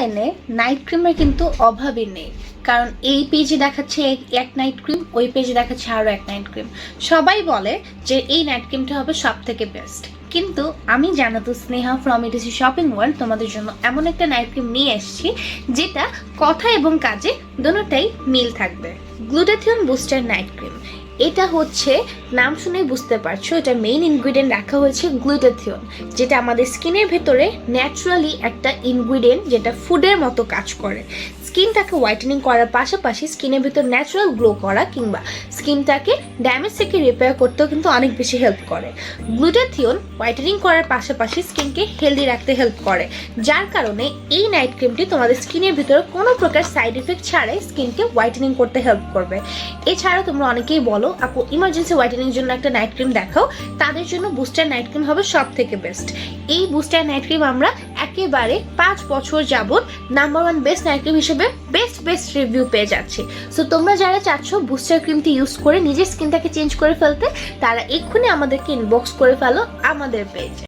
অনলাইনে নাইট ক্রিমের কিন্তু অভাবই নেই। কারণ এই পেজে দেখাচ্ছে এক- নাইট ক্রিম ওই পেজে দেখাচ্ছে আরও এক নাইট ক্রিম সবাই বলে যে এই নাইট ক্রিমটা হবে সব থেকে বেস্ট কিন্তু আমি জানাতো Sneha from ETC shopping world তোমাদের জন্য এমন একটা নাইট ক্রিম নিয়ে এসেছি, যেটা কথা এবং কাজে দুটোটাই মিল থাকবে। গ্লুটাথিয়ন বুস্টার নাইট ক্রিম এটা হচ্ছে, নাম শুনেই বুঝতে পারছ, এটা মেইন ইনগ্রিডিয়েন্ট রাখা হয়েছে গ্লুটাথিয়ন যেটা আমাদের স্কিনের ভেতরে ন্যাচুরালি একটা ইনগ্রিডিয়েন্ট যেটা ফুডের মতো কাজ করে। স্কিনটাকে হোয়াইটেনিং করার পাশাপাশি স্কিনের ভিতর ন্যাচুরাল গ্লো করা কিংবা স্কিনটাকে ড্যামেজ থেকে রিপেয়ার করতেও কিন্তু অনেক বেশি হেল্প করে। গ্লুটাথিয়ন হোয়াইটেনিং করার পাশাপাশি স্কিনকে হেলদি রাখতে হেল্প করে। যার কারণে এই নাইট ক্রিমটি তোমাদের স্কিনের ভিতরে কোনো প্রকার সাইড এফেক্ট ছাড়াই স্কিনকে হোয়াইটেনিং করতে হেল্প করবে। এছাড়া তোমরা অনেকেই বলো, আপু ইমার্জেন্সি হোয়াইটেনিং জন্য একটা নাইট ক্রিম দেখাও। তাদের জন্য বুস্টার নাইট ক্রিম হবে সব থেকে বেস্ট এই বুস্টার নাইট ক্রিম আমরা একেবারে পাঁচ বছর যাবৎ number one best night cream হিসেবে বেস্ট বেস্ট রিভিউ পেয়ে যাচ্ছে। সো তোমরা যারা চাচ্ছ বুস্টার ক্রিমটি ইউজ করে নিজের স্কিনটাকে চেঞ্জ করে ফেলতে, তারা এক্ষুনি আমাদেরকে ইনবক্স করে ফেলো আমাদের পেজে